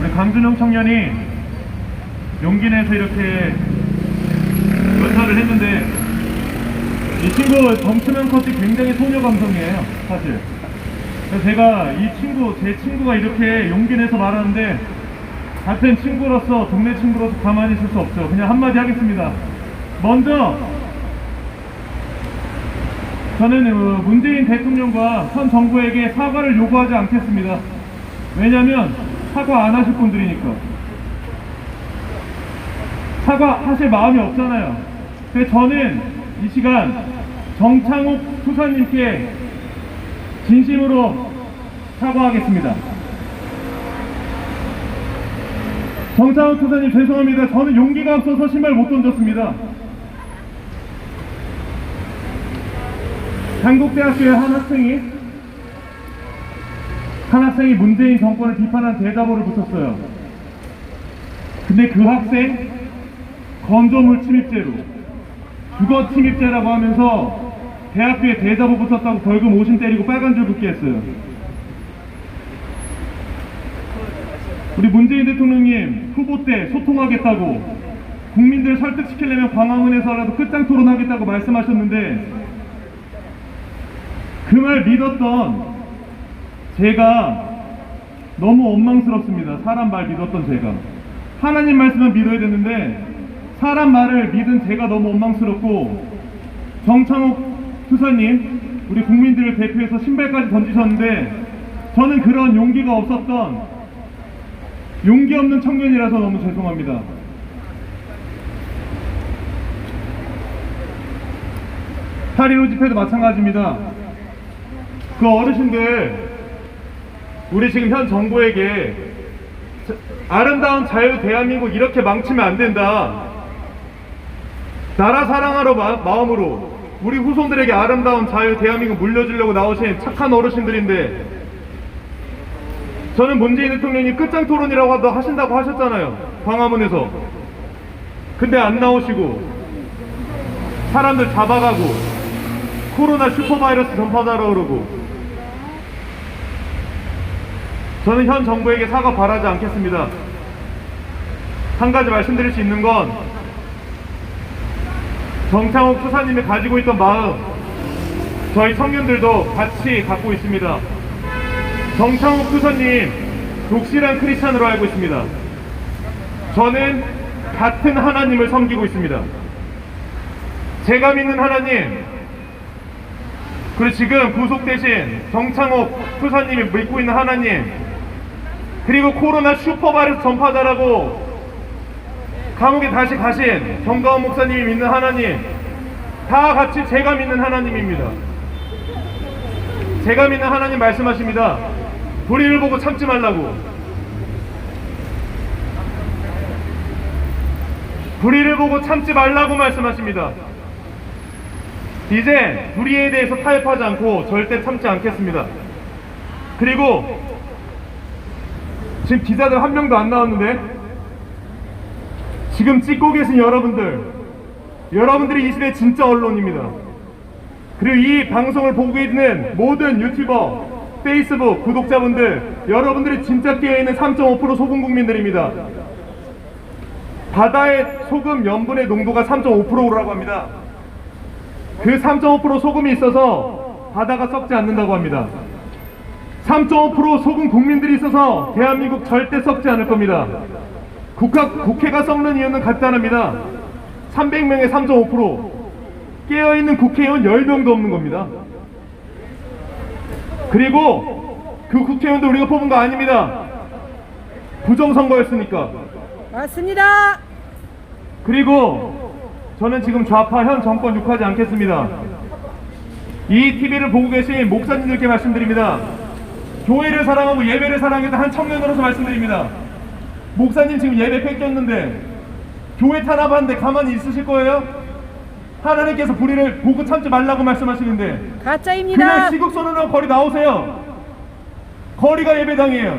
우리 강준영 청년이 용기 내서 이렇게 연설을 했는데 이 친구 덩치면 컸지 굉장히 소녀 감성이에요 사실. 그래서 제가 이 친구 제 친구가 이렇게 용기 내서 말하는데 같은 친구로서 동네 친구로서 가만히 있을 수 없죠. 그냥 한마디 하겠습니다. 먼저 저는 어, 문재인 대통령과 현 정부에게 사과를 요구하지 않겠습니다. 왜냐하면 사과 안 하실 분들이니까. 사과하실 마음이 없잖아요. 저는 이 시간 정창욱 수사님께 진심으로 사과하겠습니다. 정창욱 수사님 죄송합니다. 저는 용기가 없어서 신발 못 던졌습니다. 한국대학교의 한 학생이 한 학생이 문재인 정권을 비판한 대자보를 붙였어요. 근데 그 학생 건조물 침입죄로 주거 침입죄라고 하면서 대학교에 대자보 붙였다고 벌금 50 때리고 빨간 줄 붙게 했어요. 우리 문재인 대통령님 후보 때 소통하겠다고 국민들 설득시키려면 광화문에서라도 끝장 토론하겠다고 말씀하셨는데 그 말 믿었던 제가 너무 원망스럽습니다. 사람 말 믿었던 제가. 하나님 말씀만 믿어야 되는데 사람 말을 믿은 제가 너무 원망스럽고 정창욱 수사님 우리 국민들을 대표해서 신발까지 던지셨는데 저는 그런 용기가 없었던 용기 없는 청년이라서 너무 죄송합니다. 파리로 집회도 마찬가지입니다. 그 어르신들 우리 지금 현 정부에게 자- 아름다운 자유 대한민국 이렇게 망치면 안 된다. 나라 사랑하러 마, 마음으로 우리 후손들에게 아름다운 자유 대한민국 물려주려고 나오신 착한 어르신들인데 저는 문재인 대통령이 끝장 토론이라고 하신다고 하셨잖아요. 광화문에서. 근데 안 나오시고 사람들 잡아가고 코로나 슈퍼바이러스 전파자라 그러고 저는 현 정부에게 사과 바라지 않겠습니다. 한 가지 말씀드릴 수 있는 건 정창욱 수사님이 가지고 있던 마음 저희 청년들도 같이 갖고 있습니다. 정창욱 수사님 독실한 크리스찬으로 알고 있습니다. 저는 같은 하나님을 섬기고 있습니다. 제가 믿는 하나님 그리고 지금 구속되신 정창욱 수사님이 믿고 있는 하나님 그리고 코로나 슈퍼바이러스 전파자라고 감옥에 다시 가신 정가원 목사님이 믿는 하나님 다 같이 제가 믿는 하나님입니다. 제가 믿는 하나님 말씀하십니다. 불의를 보고 참지 말라고. 불의를 보고 참지 말라고 말씀하십니다. 이제 불의에 대해서 타협하지 않고 절대 참지 않겠습니다. 그리고 지금 기자들 한 명도 안 나왔는데 지금 찍고 계신 여러분들 여러분들이 이 시대 진짜 언론입니다. 그리고 이 방송을 보고 있는 모든 유튜버 페이스북 구독자분들 여러분들이 진짜 깨어있는 3.5% 소금 국민들입니다. 바다의 소금 염분의 농도가 3.5%라고 합니다. 그 3.5% 소금이 있어서 바다가 썩지 않는다고 합니다. 3.5% 소금 국민들이 있어서 대한민국 절대 썩지 않을 겁니다. 국가, 국회가 썩는 이유는 간단합니다. 300명의 3.5% 깨어있는 국회의원 10명도 없는 겁니다. 그리고 그 국회의원도 우리가 뽑은 거 아닙니다. 부정선거였으니까. 맞습니다. 그리고 저는 지금 좌파 현 정권 욕하지 않겠습니다. 이 TV를 보고 계신 목사님들께 말씀드립니다. 교회를 사랑하고 예배를 사랑했던 한 청년으로서 말씀드립니다. 목사님 지금 예배 뺏겼는데 교회 탄압하는데 가만히 있으실 거예요? 하나님께서 불의를 보고 참지 말라고 말씀하시는데 그냥 가짜입니다. 시국 선언하고 거리 나오세요. 거리가 예배당이에요.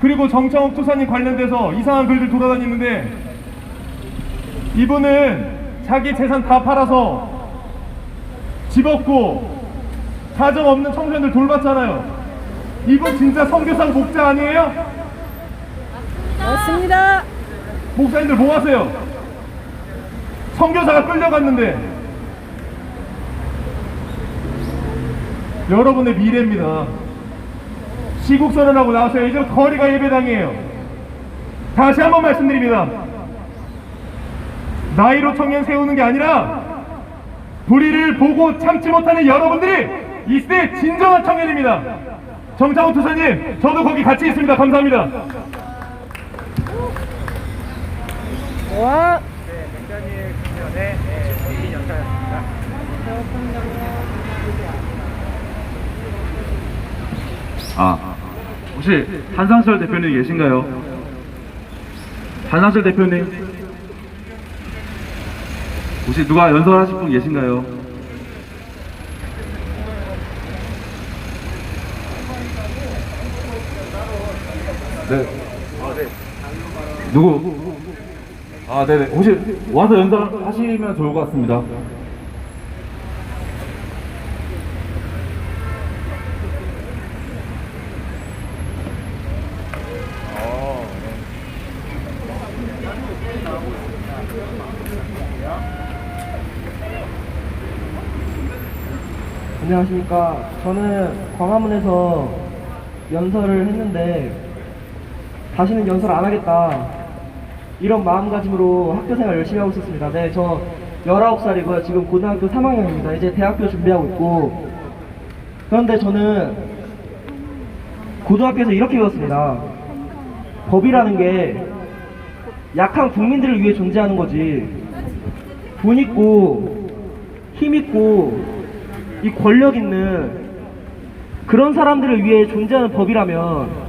그리고 정창욱 투사님 관련돼서 이상한 글들 돌아다니는데 이분은 자기 재산 다 팔아서 집 없고 가정 없는 청소년들 돌봤잖아요. 이분 진짜 선교상 목자 아니에요? 맞습니다. 목사님들 뭐 하세요? 선교사가 끌려갔는데 여러분의 미래입니다. 시국 선언하고 나서요. 이제 거리가 예배당이에요. 다시 한번 말씀드립니다. 나이로 청년 세우는 게 아니라 불의를 보고 참지 못하는 여러분들이 이 시대의 진정한 청년입니다. 정창훈 투사님, 저도 거기 같이 있습니다. 감사합니다. 와. 아, 혹시 한상철 대표님 계신가요? 한상철 대표님? 혹시 누가 연설하실 분 계신가요? 네. 누구? 아, 네네. 혹시 와서 연설하시면 좋을 것 같습니다. 안녕하십니까. 저는 광화문에서 연설을 했는데 다시는 연설 안 하겠다. 이런 마음가짐으로 학교 생활 열심히 하고 있었습니다. 네, 저 19살이고요. 지금 고등학교 3학년입니다. 이제 대학교 준비하고 있고. 그런데 저는 고등학교에서 이렇게 배웠습니다. 법이라는 게 약한 국민들을 위해 존재하는 거지. 돈 있고 힘 있고 이 권력 있는 그런 사람들을 위해 존재하는 법이라면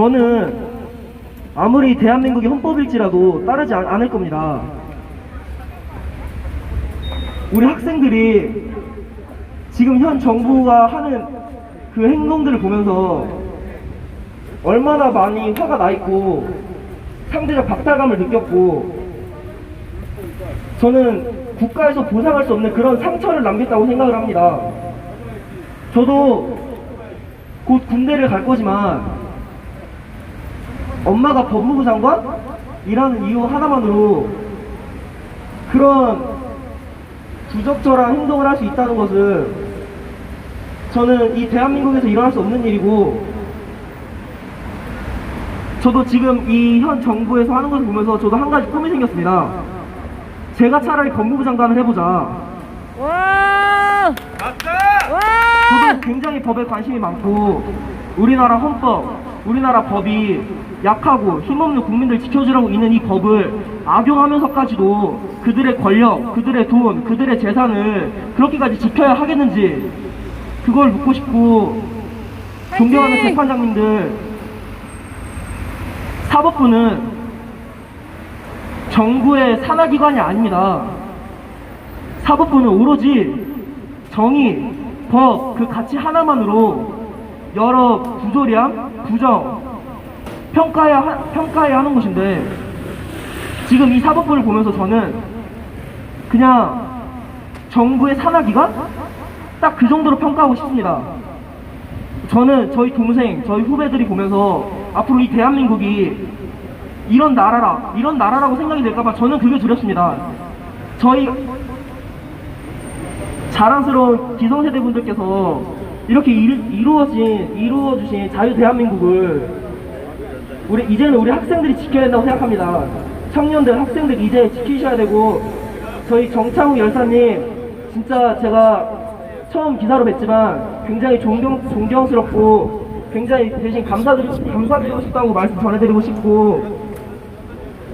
저는 아무리 대한민국의 헌법일지라도 따르지 않, 않을 겁니다. 우리 학생들이 지금 현 정부가 하는 그 행동들을 보면서 얼마나 많이 화가 나 있고 상대적 박탈감을 느꼈고 저는 국가에서 보상할 수 없는 그런 상처를 남겼다고 생각을 합니다. 저도 곧 군대를 갈 거지만 엄마가 법무부 장관 이라는 이유 하나만으로 그런 부적절한 행동을 할 수 있다는 것은 저는 이 대한민국에서 일어날 수 없는 일이고 저도 지금 이 현 정부에서 하는 것을 보면서 저도 한 가지 꿈이 생겼습니다. 제가 차라리 법무부 장관을 해보자. 와. 와. 저도 굉장히 법에 관심이 많고 우리나라 헌법, 우리나라 법이 약하고 힘없는 국민들 지켜주라고 있는 이 법을 악용하면서까지도 그들의 권력, 그들의 돈, 그들의 재산을 그렇게까지 지켜야 하겠는지 그걸 묻고 싶고 존경하는! 재판장님들 사법부는 정부의 산하기관이 아닙니다. 사법부는 오로지 정의, 법, 그 가치 하나만으로 여러 부조리함, 부정, 평가해야, 하- 평가해야 하는 것인데, 지금 이 사법부를 보면서 저는 그냥 정부의 산하기관? 딱그 정도로 평가하고 싶습니다. 저는 저희 동생, 저희 후배들이 보면서 앞으로 이 대한민국이 이런 나라라, 이런 나라라고 생각이 될까봐 저는 그게 두렵습니다. 저희 자랑스러운 기성세대 분들께서 이렇게 일, 이루어진, 이루어주신 자유 대한민국을 우리, 이제는 우리 학생들이 지켜야 된다고 생각합니다. 청년들, 학생들 이제 지키셔야 되고, 저희 정창욱 열사님, 진짜 제가 처음 기사로 뵀지만 굉장히 존경, 존경스럽고, 굉장히 대신 감사드리고, 감사드리고 싶다고 말씀 전해드리고 싶고,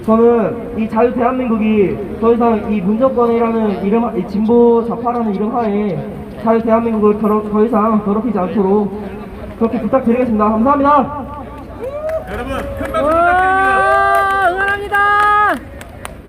저는 이 자유 대한민국이 더 이상 이 문정권이라는 이름, 이 진보 좌파라는 이름 하에 자유 대한민국을 더러, 더 이상 더럽히지 않도록 그렇게 부탁드리겠습니다. 감사합니다.